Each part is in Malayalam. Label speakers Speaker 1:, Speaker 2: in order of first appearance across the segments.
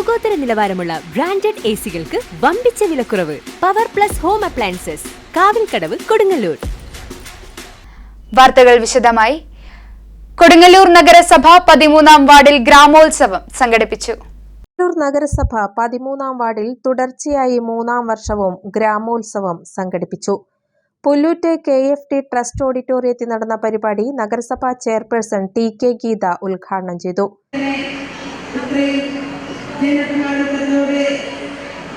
Speaker 1: ലോകോത്തര നിലവാരമുള്ള ബ്രാൻഡഡ് എ സികൾക്ക് വമ്പിച്ച വിലക്കുറവ്. Power plus home appliances Kavilkadavu Kodungallur.
Speaker 2: വാർത്തകൾ വിശദമായി. കൊടുങ്ങല്ലൂർ നഗരസഭ പതിമൂന്നാം വാർഡിൽ ഗ്രാമോത്സവം സംഘടിപ്പിച്ചു.
Speaker 3: കണ്ണൂർ നഗരസഭ പതിമൂന്നാം വാർഡിൽ തുടർച്ചയായി മൂന്നാം വർഷവും ഗ്രാമോത്സവം സംഘടിപ്പിച്ചു. Pulloot K F T trust ഓഡിറ്റോറിയത്തിൽ നടന്ന പരിപാടി നഗരസഭാ ചെയർപേഴ്സൺ ടി കെ ഗീത ഉദ്ഘാടനം ചെയ്തു.
Speaker 4: ഇത്രയും ജനപങ്കാളിത്തത്തോടെ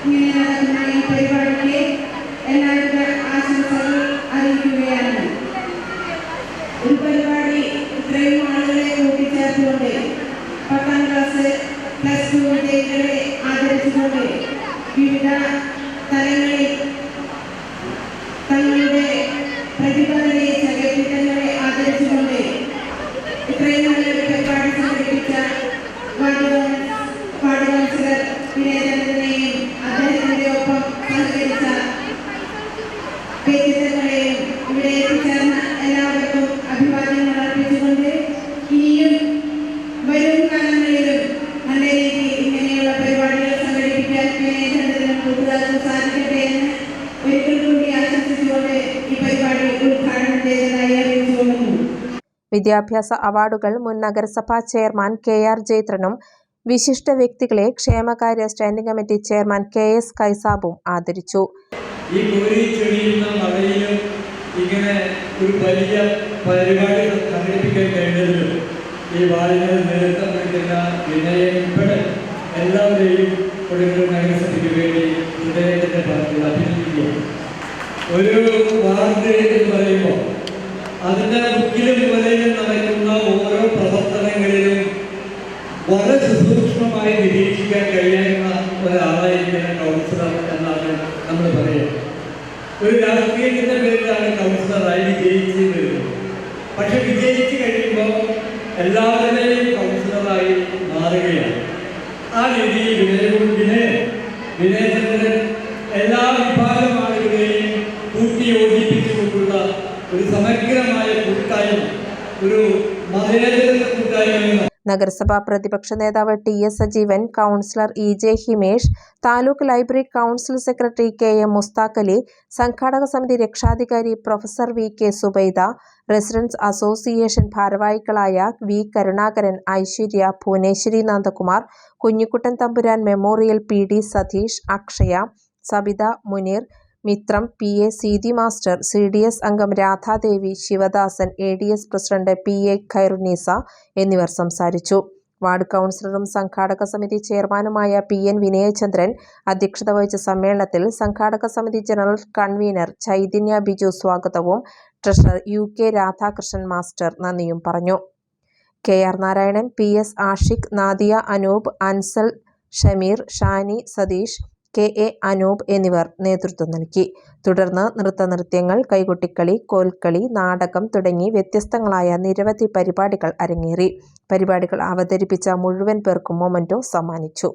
Speaker 4: ഇങ്ങനെ നടക്കുന്ന ഈ പരിപാടിക്ക് എല്ലാവിധ ആശംസകൾ ഒരു പരിപാടി ഇത്രയും ആളുകളെ പത്താം ക്ലാസ് പ്ലസ് ടു വിജയികളെ ആദരിച്ചുകൊണ്ട് വിവിധ തലങ്ങളിൽ തങ്ങളുടെ പ്രതിഭ തെളിയിച്ച വ്യക്തിത്വങ്ങളെ ആദരിച്ചുകൊണ്ട് ഇത്രയും നല്ലൊരു പരിപാടി സംഘടിപ്പിച്ച വാർഡ് കൗൺസ്- വാർഡ് കൗൺസിലർ വിനയചന്ദ്രനെയും അദ്ദേഹത്തിന്റെ ഒപ്പം സഹകരിച്ച
Speaker 3: വിദ്യാഭ്യാസ അവാർഡുകൾ മുൻ നഗരസഭാ ചെയർമാൻ കെ ആർ ജയത്രനും വിശിഷ്ട വ്യക്തികളെ ക്ഷേമകാര്യ standing committee chairman K S കൈസാബും ആദരിച്ചു.
Speaker 5: ഈ കോരി ചെടിയുന്ന മഴയിലും ഇങ്ങനെ ഒരു വലിയ പരിപാടി സംഘടിപ്പിക്കാൻ കഴിഞ്ഞതിലും ഈ വാലിനെ നേതൃത്വം നൽകുന്ന വിനയം ഉൾപ്പെടെ എല്ലാവരെയും കൊടുങ്ങല്ലൂർ നഗരസഭയ്ക്ക് വേണ്ടി ഹൃദയത്തിന്റെ ഭാഗത്തിൽ അഭിനന്ദിക്കുകയാണ് ഒരു വാർഡ് എന്ന് പറയുമ്പോൾ അതിന്റെ മുക്കിലും മൂലയിലും നടക്കുന്ന നമ്മൾ പറയാം. ഒരു രാഷ്ട്രീയത്തിന്റെ പേരിലാണ് കൗൺസിലറായി വിജയിച്ച് വരുന്നത് പക്ഷെ വിജയിച്ച് കഴിയുമ്പോൾ എല്ലാവരുടെയും കൗൺസിലറായി മാറുകയാണ്. ആ രീതിയിൽ വിനയൻ വിനയചന്ദ്രൻ എല്ലാ വിഭാഗം ആളുകളെയും കൂട്ടിയോജിപ്പിച്ചുകൊണ്ടുള്ള ഒരു സമഗ്രമായ കൂട്ടായ്മ ഒരു മതേതര കൂട്ടായ്മ
Speaker 3: നഗരസഭാ പ്രതിപക്ഷ നേതാവ് T S Sajeevan councillor E J Himesh taluk library council secretary K M Mushtaq Ali സംഘാടക സമിതി രക്ഷാധികാരി professor V K Subaida residence association ഭാരവാഹികളായ V Karunakaran Aishwarya Bhuvaneshwari Nandakumar Kunjikuttan Thampuran memorial P D Satheesh Akshaya Sabitha Muneer Mithram P. A. Seethi master C. D. S. അംഗം Radhadevi Sivadasan A. D. S. President P. A. Khairunnisa എന്നിവർ സംസാരിച്ചു. വാർഡ് കൗൺസിലറും സംഘാടക സമിതി ചെയർമാനുമായ പി. എൻ. വിനയചന്ദ്രൻ അധ്യക്ഷത വഹിച്ച സമ്മേളനത്തിൽ സംഘാടക സമിതി ജനറൽ കൺവീനർ ചൈതന്യ ബിജു സ്വാഗതവും treasurer U. K. Radhakrishnan master നന്ദിയും പറഞ്ഞു. K. R. Narayanan P. S. Ashiq Nadia Anoop Ansal Shameer Shani Satheesh K A Anoop എന്നിവർ നേതൃത്വം നൽകി. തുടർന്ന് നൃത്തനൃത്യങ്ങൾ കൈകൊട്ടിക്കളി കോൽക്കളി നാടകം തുടങ്ങി വ്യത്യസ്തങ്ങളായ നിരവധി പരിപാടികൾ അരങ്ങേറി. പരിപാടികൾ അവതരിപ്പിച്ച മുഴുവൻ പേർക്കും മൊമന്റോ സമ്മാനിച്ചു.